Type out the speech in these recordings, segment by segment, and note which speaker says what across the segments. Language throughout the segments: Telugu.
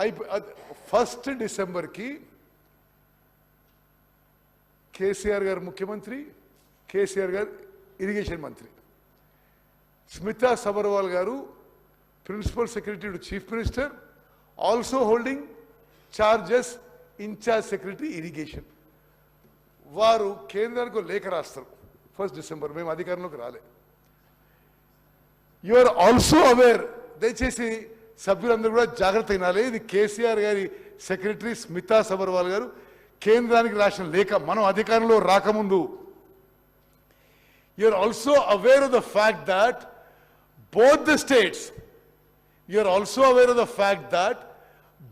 Speaker 1: అయిపో ఫస్ట్ డిసెంబర్కి కేసీఆర్ గారు ముఖ్యమంత్రి కేసీఆర్ గారు ఇరిగేషన్ మంత్రి స్మితా సబర్వాల్ గారు principal secretary to chief minister also holding charges incharge secretary irrigation వారు కేంద్రానికి ఒక లేఖ రాస్తారు ఫస్ట్ డిసెంబర్ మేము అధికారంలోకి రాలే యు ఆర్ ఆల్సో అవేర్ దయచేసి సభ్యులందరూ కూడా జాగ్రత్త వినాలి ఇది కేసీఆర్ గారి సెక్రటరీ స్మితా సబర్వాల్ గారు కేంద్రానికి రాసిన లేఖ మనం అధికారంలో రాకముందు you are also aware of the fact that both the states, you are also aware of the fact that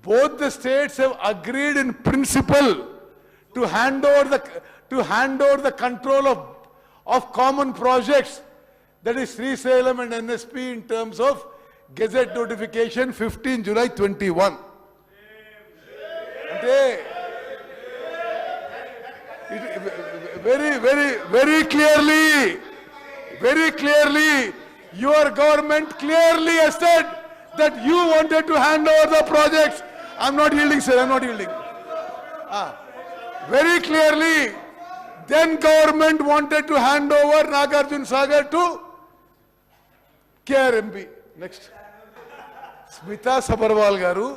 Speaker 1: both the states have agreed in principle to hand over the, to hand over the control of, of common projects, that is Sri Salem and NSP in terms of Gazette Notification 15 July 21. Very, అంటే very clearly, very clearly very clearly your government that you wanted to hand over the projects. I'm not yielding, sir. I'm not yielding. Ah. Very clearly, then government wanted to hand over Nagarjun Sagar to KRMB. Next. Smita Sabharwal గారు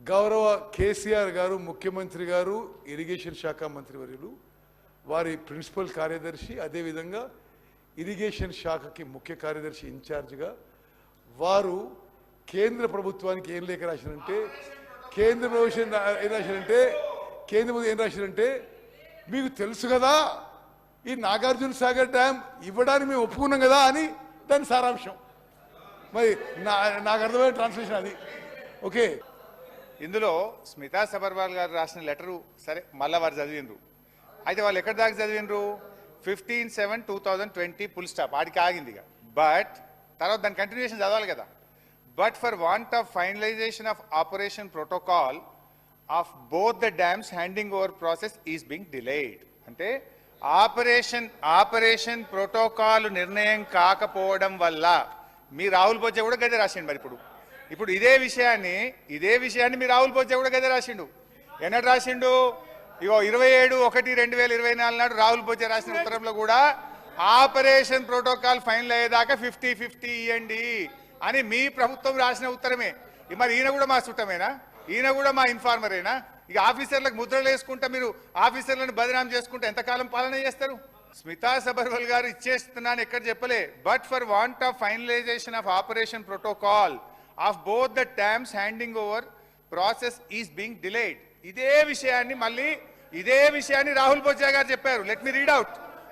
Speaker 1: గౌరవ కేసీఆర్ గారు ముఖ్యమంత్రి గారు ఇరిగేషన్ శాఖ మంత్రివర్యులు వారి ప్రిన్సిపల్ కార్యదర్శి అదేవిధంగా ఇరిగేషన్ శాఖకి ముఖ్య కార్యదర్శి ఇన్ఛార్జిగా వారు కేంద్ర ప్రభుత్వానికి ఏం లేఖ రాసినంటే కేంద్ర ప్రభుత్వం ఏం రాసినంటే కేంద్ర ప్రభుత్వం ఏం రాసినంటే మీకు తెలుసు కదా ఈ నాగార్జున సాగర్ డ్యామ్ ఇవ్వడానికి మేము ఒప్పుకున్నాం కదా అని దాని సారాంశం. మరి నా నాకు అర్థమైన ట్రాన్స్లేషన్ అది. ఓకే
Speaker 2: ఇందులో స్మితా సబర్వాల్ గారు రాసిన లెటరు సరే మళ్ళా వారు చదివిండ్రు. అయితే వాళ్ళు ఎక్కడి దాకా చదివిండ్రు? Fifteen seven two thousand twenty full stop ఆడికి ఆగింది ఇక. బట్ తర్వాత దాని కంటిన్యూషన్ చదవాలి కదా. But for want of finalisation of operation protocol of both the dams handing over process is being delayed అంటే ఆపరేషన్ ఆపరేషన్ ప్రోటోకాల్ నిర్ణయం కాకపోవడం వల్ల మీ రాహుల్ బొజ్జ కూడా గదే రాసిండు మరి ఇప్పుడు. ఇప్పుడు ఇదే విషయాన్ని ఇదే విషయాన్ని మీ రాహుల్ బొజ్జ కూడా గదే రాసిండు. ఎన్నడు రాసిండు? ఇగో ఇరవై ఏడు ఒకటి రెండు వేల ఇరవై నాలుగు నాడు రాహుల్ బొజ్జ రాసిన ఉత్తరంలో కూడా ఆపరేషన్ ప్రోటోకాల్ ఫైనల్ అయ్యేదాకా ఫిఫ్టీ ఫిఫ్టీ ఇవ్వండి అని మీ ప్రభుత్వం రాసిన ఉత్తరమే. మరి ఈయన కూడా మా చుట్టమేనా ఈయన కూడా మా ఇన్ఫార్మరేనా? ఇక ఆఫీసర్లకు ముద్రలు వేసుకుంటా మీరు ఆఫీసర్లను బదనాం చేసుకుంటే ఎంతకాలం పాలన చేస్తారు? స్మితా సబర్వల్ గారు ఇచ్చేస్తున్నాను ఎక్కడ చెప్పలే. But for want of finalisation of operation protocol of both the dams handing over process is being delayed ఇదే విషయాన్ని మళ్ళీ ఇదే విషయాన్ని రాహుల్ బొజ్జా గారు చెప్పారు. Let me read out